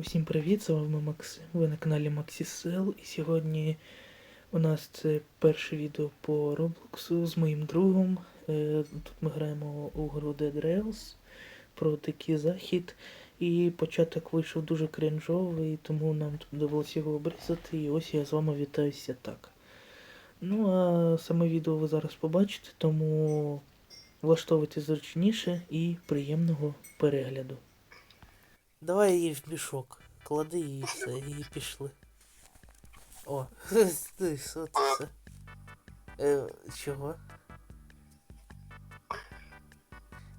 Усім привіт, з вами Максим. Ви на каналі Максісел. І сьогодні у нас це перше відео по Роблоксу з моїм другом. Е, Тут ми граємо у гру Dead Rails про дикий захід. І початок вийшов дуже кринжовий, тому нам довелося його обрізати. І ось я з вами вітаюся так. Ну а саме відео ви зараз побачите, тому влаштовуйте зручніше і приємного перегляду. Давай її в мішок. Клади її все, і пішли. О, ти, що все? Е, чого?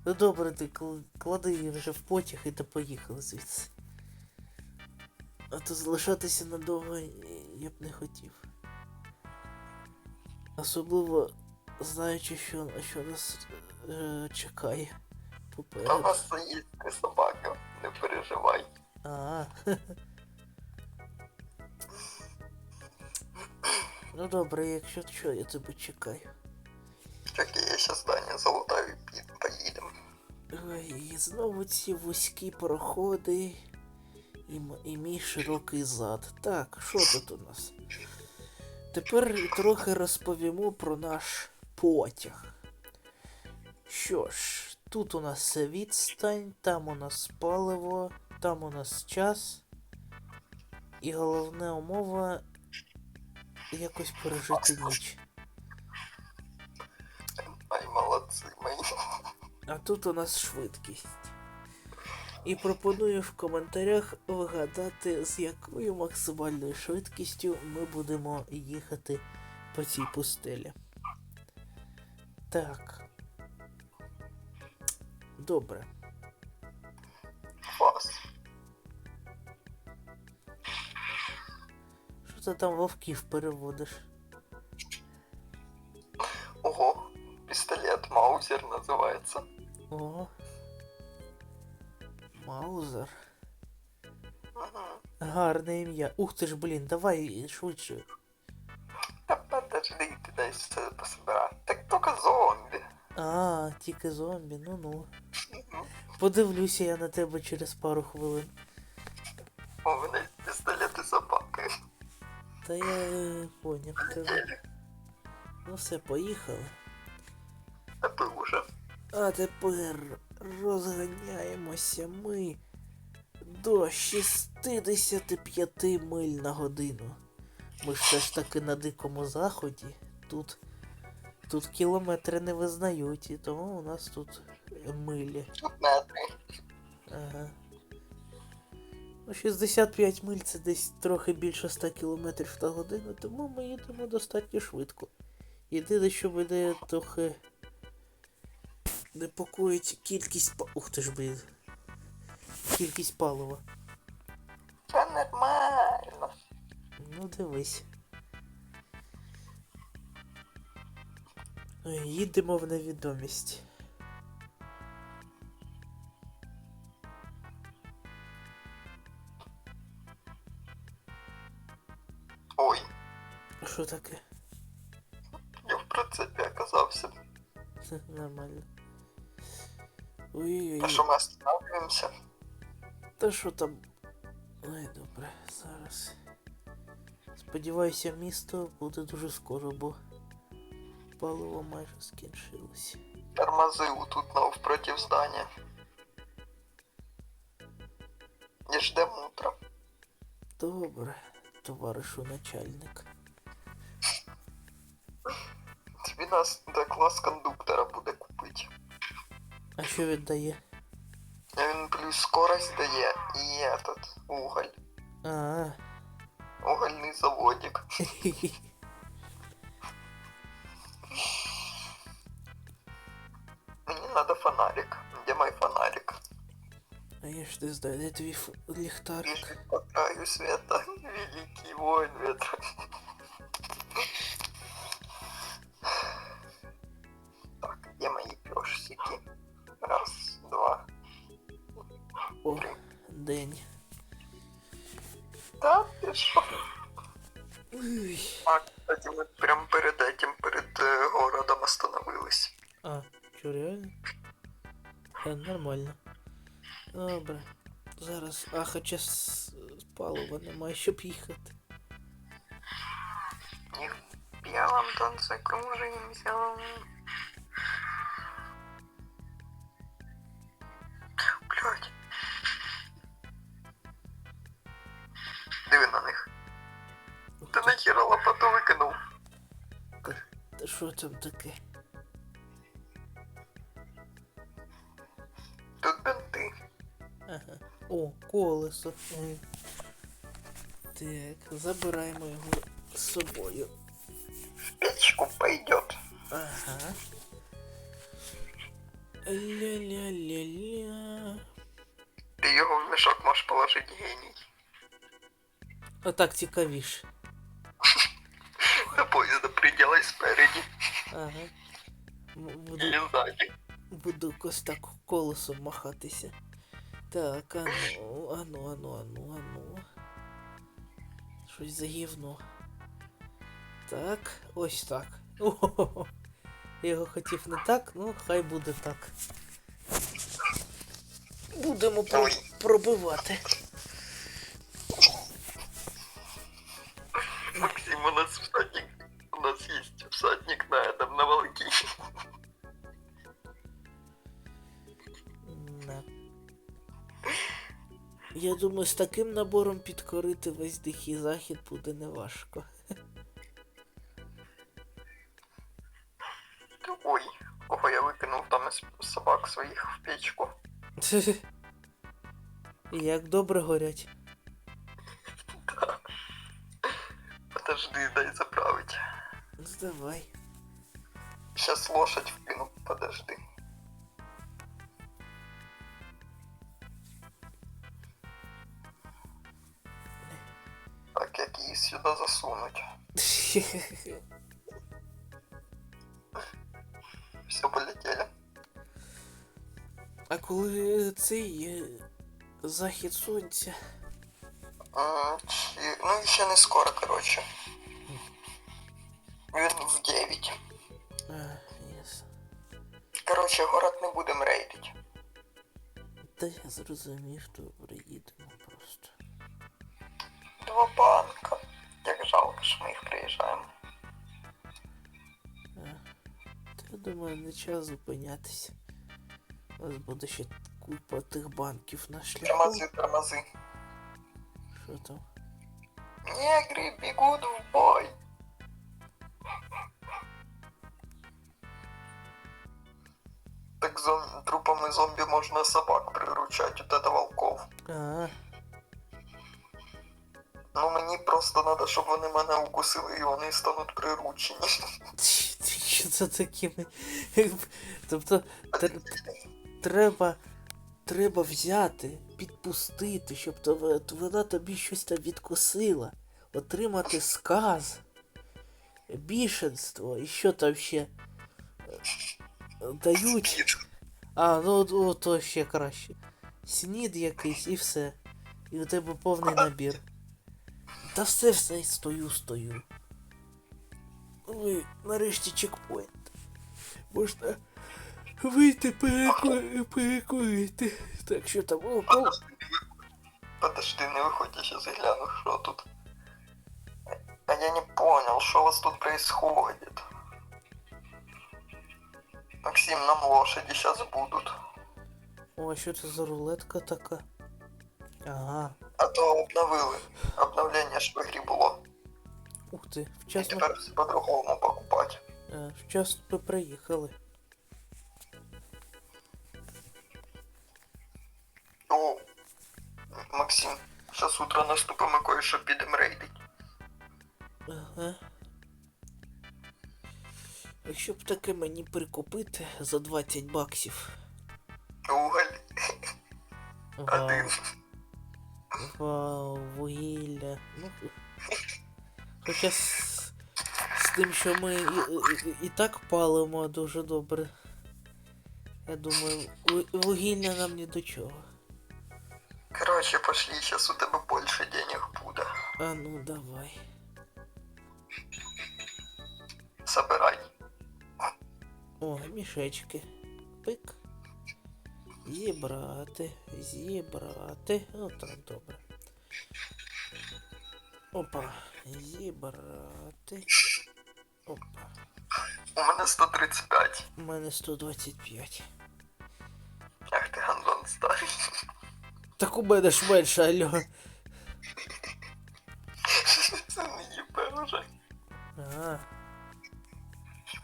Ну добре, ти клади її вже в потяг і та поїхали звідси. А то залишатися надовго я б не хотів. Особливо знаючи, що, що нас е, чекає попереду. у нас є собака, не переживай. А. Ну добре, якщо що, я тебе чекаю. Тільки я ще здання залутаю під поїдемо. Ой, і знову ці вузькі проходи і, і мій широкий зад. Так, що тут у нас? Тепер трохи розповімо про наш потяг. Що ж, тут у нас відстань, там у нас паливо, там у нас час. І головна умова якось пережити ніч. Ай, молодці мої. А тут у нас швидкість. І пропоную в коментарях вгадати, з якою максимальною швидкістю ми будемо їхати по цій пустелі. Так. Добре. Фас. Що ти там вовків переводиш? Ого, пістолет Маузер називається. О. Маузер. Угу. Гарне ім'я. Ух ти ж, блін, давай швидше. Та подожди, ти дай все пособирати. Так тільки зомбі. А, тільки зомбі, ну-ну. Мгм. Подивлюся я на тебе через пару хвилин. Та я е, поняв тебе. Ну все, поїхали. Ти уже. А тепер розганяємося ми до 65 миль на годину. Ми ж все ж таки на дикому заході. Тут, тут кілометри не визнають, і тому у нас тут милі. Метри. Ага. Ну, 65 миль це десь трохи більше 100 км на годину, тому ми їдемо достатньо швидко. Єдине, що мене трохи непокоїть кількість па... Ух ти ж блін. Кількість палива. Це нормально. Ну дивись. Їдемо в невідомість. Ой, Що таке? я в прицепі оказався. Нормально. Ой-ой-ой. А що ми останавливаємося? Та що там? Ой, добре, зараз. Сподіваюся, місто буде дуже скоро, бо паливо майже скінчилось. Тормози тут навпротив здання. І ждемо утра. Добре, товаришу начальник. Тобі нас до клас кондуктора буде купити. А що він дає? А Він плюс скорость дає і этот уголь. А, Угольний заводик. Мені надо фонарик. Де мой фонарик? А я ж не знаю, де твій ф- ліхтарик. Великий воин ветра. Так, где мои пешсики? Раз, два. О, день. Да, ты шо? Ой. А, кстати, мы прям перед этим, перед э, городом остановились. А, що реально? Е, нормально. Добре. Зараз, а хоча палива немає, щоб їхати. Не в белом танце кружимся. Блять. Диви на них. Ти нахера лопату викинув. Та що там таке? колесо. М. Так, забираємо його з собою. В печку пойдет. Ага. Ля-ля-ля-ля. Ти його в мішок можеш положити геній. Отак цікавіше. До поїзда приділай спереді. Ага. М- Буду, І ззаді. буду ось так колесом махатися. Так, ану, Ану, ану, ану, ану. Щось за гівно. Так, ось так. О, я його хотів не так, ну хай буде так. Будемо про- пробивати. Максим, у нас всадник. У нас есть всадник на этом, на волке. Я думаю, з таким набором підкорити весь дихий захід буде неважко. Ой, кого я викинув там із собак своїх в печку. Як добре горять. Все, полетели. А коли цей захід сонця. М, чи- Ну, ще не скоро, короче. Він в 9. А, ясно. Короче, город не будемо рейдити. Та я зрозумів, добре, їдемо просто. Два банка. Як жалко, що ми їх приїжджаємо. Я думаю, не час зупинятися. У нас буде ще купа тих банків на шляху. Тормози, тормози. Що там? Негры бегут в бой. Так зом... трупами зомби можно собак приручать, вот это волков. А, Ну мені просто надо, щоб вони мене укусили і вони стануть приручені. Що такими? Тобто тр- треба, треба взяти, підпустити, щоб вона тобі щось там відкусила, отримати сказ, бішенство і що там ще Е, дають. А, ну о, то ще краще. Снід якийсь і все. І у тебе повний набір. Та все все стою, стою. Ой, нарешті чекпоінт. Можна вийти переку... перекурити. Так що там. О, кол... Подожди, не виходь, я сейчас гляну, що тут. А я не понял, что у вас тут происходит. Максим, нам лошади сейчас будут. О, а що це за рулетка така? Ага. А то обновили. Обновлення ж в ігрі було. Ух ти, І вчасно, тепер все по-другому покупати. е, вчасно ви приїхали. О, Максим, сейчас утро наступимо кое-що підемо рейдить. Ага. Якщо б таке мені прикупити за 20 баксів. Уголь Вау, один. вау, вугілля. Ну, хоча з, з тим, що ми і, і, і так палимо дуже добре. Я думаю, ву- вугілля нам ні до чого. Короче, пошли, сейчас у тебе більше денег буде. А ну давай. Собирай. О, мішечки. Пик. Зібрати, зібрати. Отак, добре. Опа. Зібрати. Опа. У мене 135. У мене 125. Ах ти гандон старий. Так у мене ж менше, алло. Це не їбе вже. А,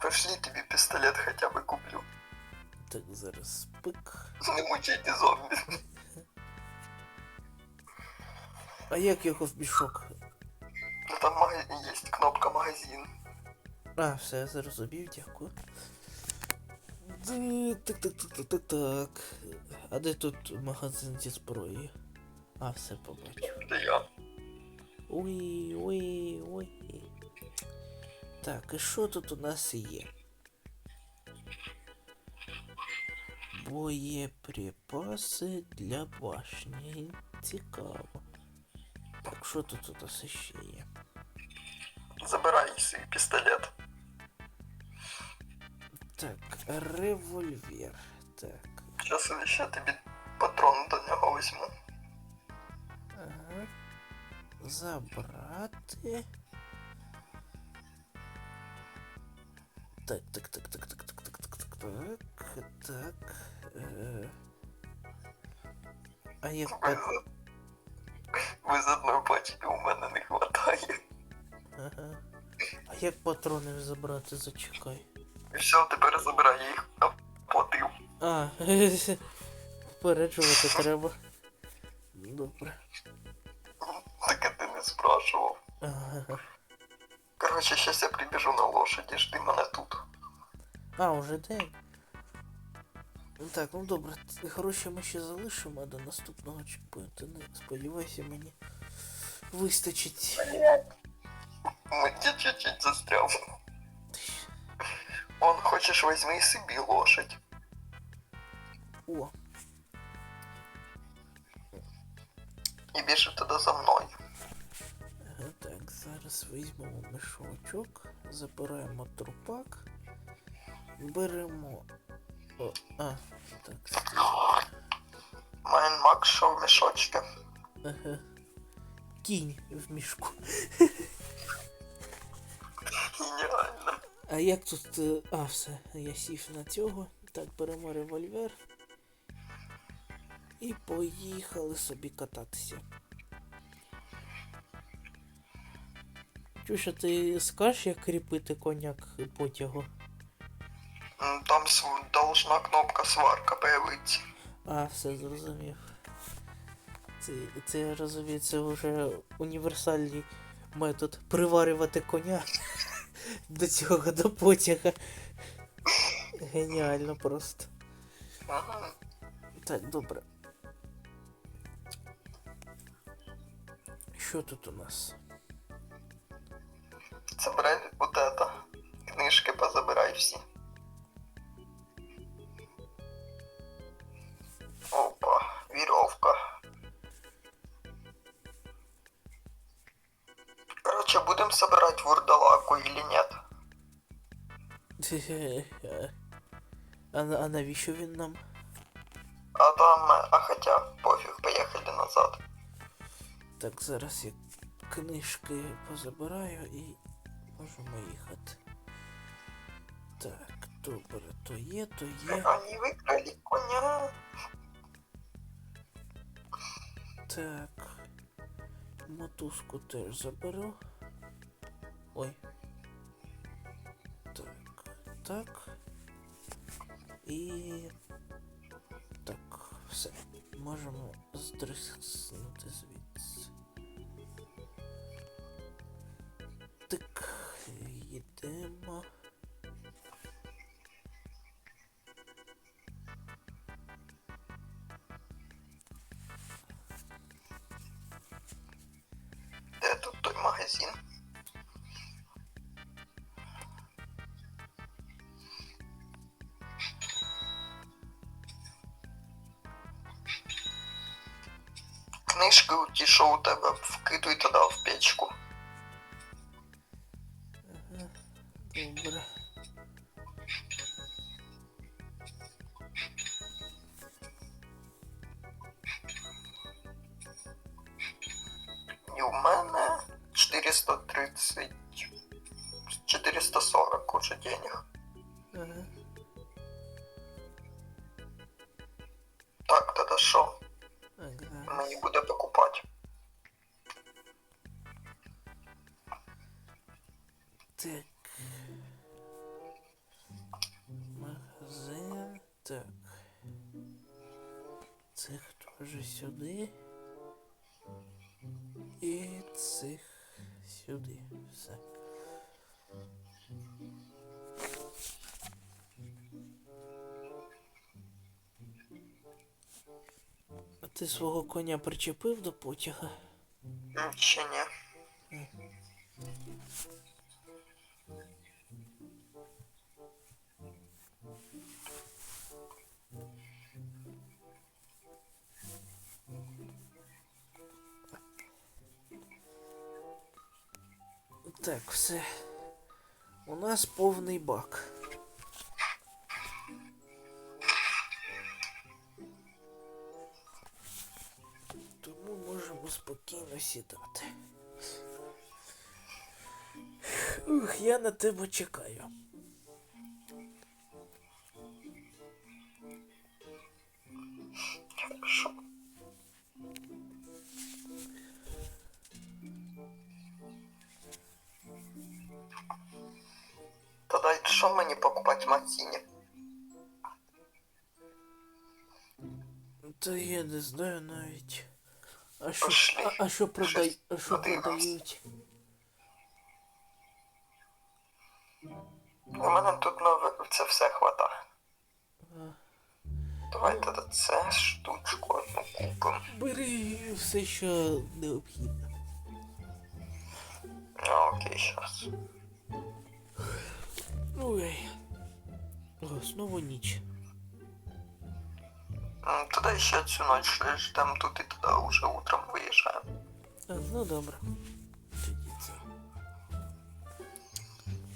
Пошли тобі пістолет хоча б куплю. так зараз пик. Не мучайте зомбі. А як його в мішок? А, все, я зрозумів, дякую. Так, так, так, так, так, так, так. А де тут магазин зі зброєю? А, все побачив. Це я. Уй, уй, уй. Так, і що тут у нас є? Боєприпаси для башні. Цікаво. Так, що тут у нас ще є? Забирай свій пістолет. Так, револьвер. Так. Зараз я ще тобі патрон до нього візьму. Ага. Забрати. Так, так, так, так, так, так, так, так, так, так, так. Е... А як Ви, ви з одної пачки у мене не хватає. Ага. А як патрони забрати, зачекай. І все, тепер забирай я їх оплатив. А, попереджувати треба. Добре. Таке ти не спрашував. Ага. Коротше, щас я прибіжу на лошаді, жди мене тут. А, уже день. Ну Так, ну добре, гроші ми ще залишимо а до наступного чекпоінту. Не сподівайся, мені вистачить. Мені чуть-чуть застряв. Он, хочеш візьми собі лошадь. О, І більше туди за мною. ага, так, зараз візьмемо мішочок, забираємо трупак, беремо. О, а, так, стій. Майн Макс що в мішочки. Ага. Кінь в мішку. А як тут. е, А, все, я сів на цього. Так, беремо револьвер. І поїхали собі кататися. Чуєш, а ти скажеш, як кріпити коняк потягу? Там должна кнопка сварка появитися. А, все зрозумів. Це, це я розумію, це вже універсальний метод приварювати коня до цього до потяга. Геніально просто. Ага. Так, добре. Що тут у нас? Забирай вот это. Книжки позабирай всі. Короче, будем собирать вурдалаку или нет? А, а навіщо він нам? А там, а хотя, пофиг, поехали назад. Так, зараз я книжки позабираю і можемо їхати. Так, добре, то є, то є. Они выкрали коня. Так. Мотузку теж заберу. Ой. Так. Так. І. Так, все. Можемо здриснути звідси. Так, їдемо. Де тут той магазин? книжку, ті, що у тебе вкидуй туди в печку. Ага, добре. І у мене 430 440 уже денег. Так, тогда шо? Мені буде покупати. Так. Магазин. Так. Цих теж сюди. І цих сюди. Все. Ти свого коня причепив до потяга? Ще ні. Так, все. У нас повний бак. можемо спокійно сідати. Ух, я на тебе чекаю. Хорошо. Тоді що мені покупати в магазині? Та я не знаю навіть. А що, а, а що, продай, а що продають? У мене тут нове це все хватає. А, Давай тоді це штучку одну купимо. Бери все, що необхідно. Ну, окей, щас. Ой. О, знову ніч. М, Тоді ще цю ніч ждем тут і тоді вже утром виїжджаємо. А, ну добре. Тоді це.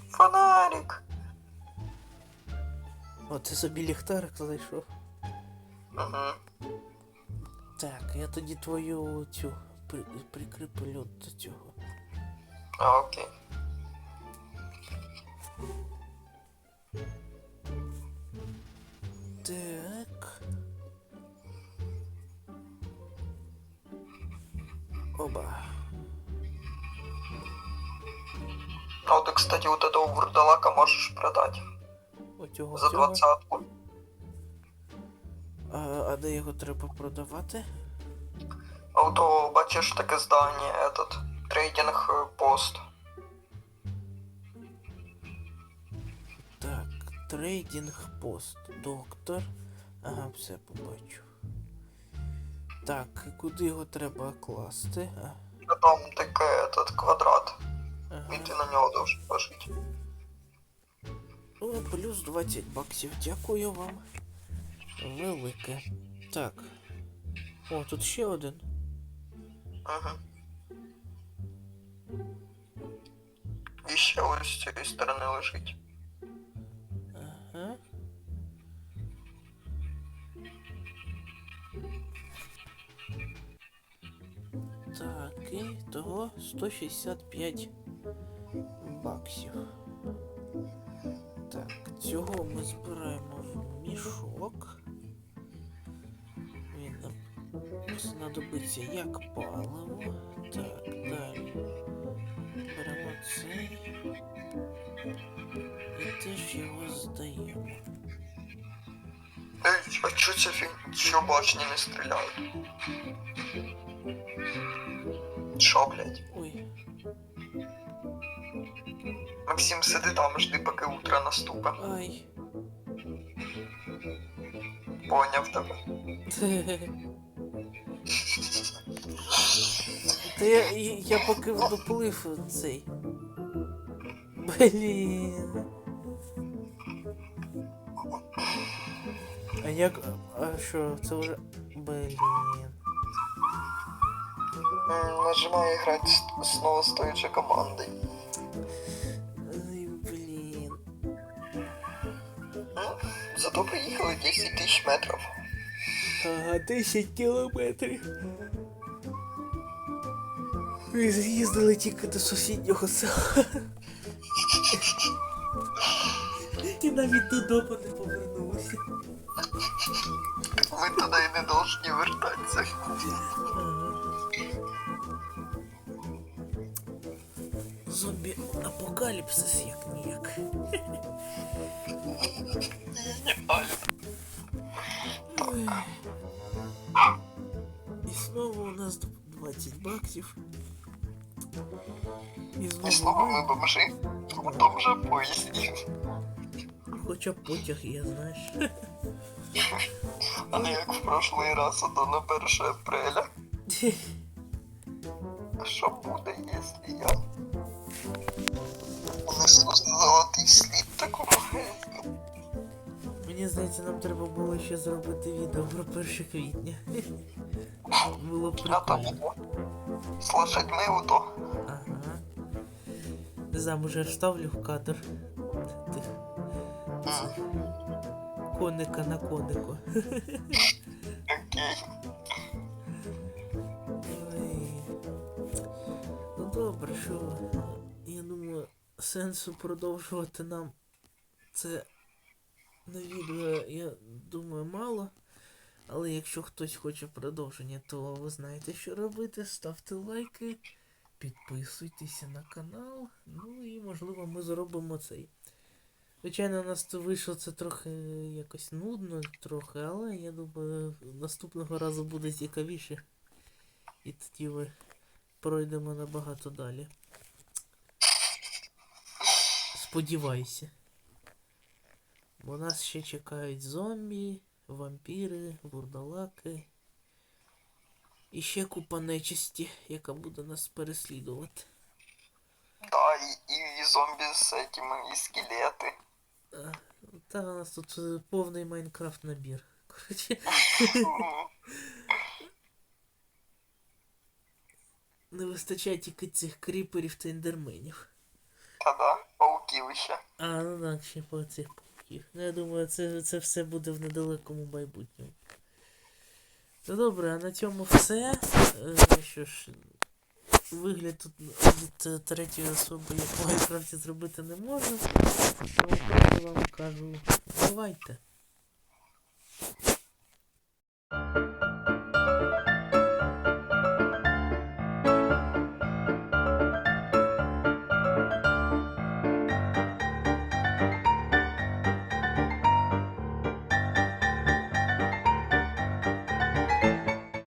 Фонарик. О, ти собі ліхтарик знайшов. Угу. Так, я тоді твою цю при, прикріплю до цього. А, окей. Так. Оба. А от, кстати, вот этого вурдалака можеш продати. Оцього За цього. двадцатку. А, а де його треба продавати? А того, бачиш, таке здання, этот, трейдинг е, пост. Так, трейдинг пост. Доктор. Ага, все побачу. Так, куди його треба класти? Там таке, этот, квадрат. І ти на нього должен положити. О, плюс 20 баксів. Дякую вам. Велике. Так. О, тут ще один. Угу. І ще ось з цієї сторони лежить. Того 165 баксів. Так, цього ми збираємо в мішок. Він нам знадобиться як паливо. Так, далі. Беремо цей. І теж його здаємо. Ей, а чо ця фігня? Чо башні не стріляють? Там, жди, поки утро наступить. ай. Поняв тебе. Та я, я, я поки доплив цей. Блін. А як. А що, це вже. Блін. Играть с- снова с той же командой. Зато приїхали 10 тисяч метрів. Ага, 10 кілометрів. Ми з'їздили тільки до сусіднього села. І навіть додому не повернулися. Ми туди і не должні вертатися. Зомбі апокаліпсис як ніяк. І знову у нас 20 баксів. І І знову знову ми бомжи тому же поїзді. хоча потяг є, знаєш. А не як в прошлий раз, а то на 1 апреля. А що буде, якщо я унесу золотий слід такого здається, нам треба було ще зробити відео про 1 квітня. Було б прикольно. з лошадьми ото. Ага. Не знаю, може вставлю в кадр. Тих коника на конику. Окей. Ой. Ну добре, що я думаю, сенсу продовжувати нам це на відео, я думаю, мало. Але якщо хтось хоче продовження, то ви знаєте, що робити. Ставте лайки, підписуйтеся на канал. Ну і можливо ми зробимо цей. Звичайно, у нас то вийшло це трохи якось нудно, трохи, але я думаю, наступного разу буде цікавіше. І тоді ви пройдемо набагато далі. Сподіваюся. Бо нас ще чекають зомбі, вампіри, вурдалаки. І ще купа нечисті, яка буде нас переслідувати. Да, і, і зомбі з этими, і скелети. А, Та у нас тут е, повний Майнкрафт набір. Коротше, не вистачає тільки цих кріперів та ендерменів. Та да, пауків ще. А, ну так, ще по цих пауків. Ну, я думаю, це, це все буде в недалекому майбутньому. Ну добре, а на цьому все. Е, що ж, вигляд тут від е, третьої особи я Майнкрафті зробити не можу. Тому я вам кажу, бувайте.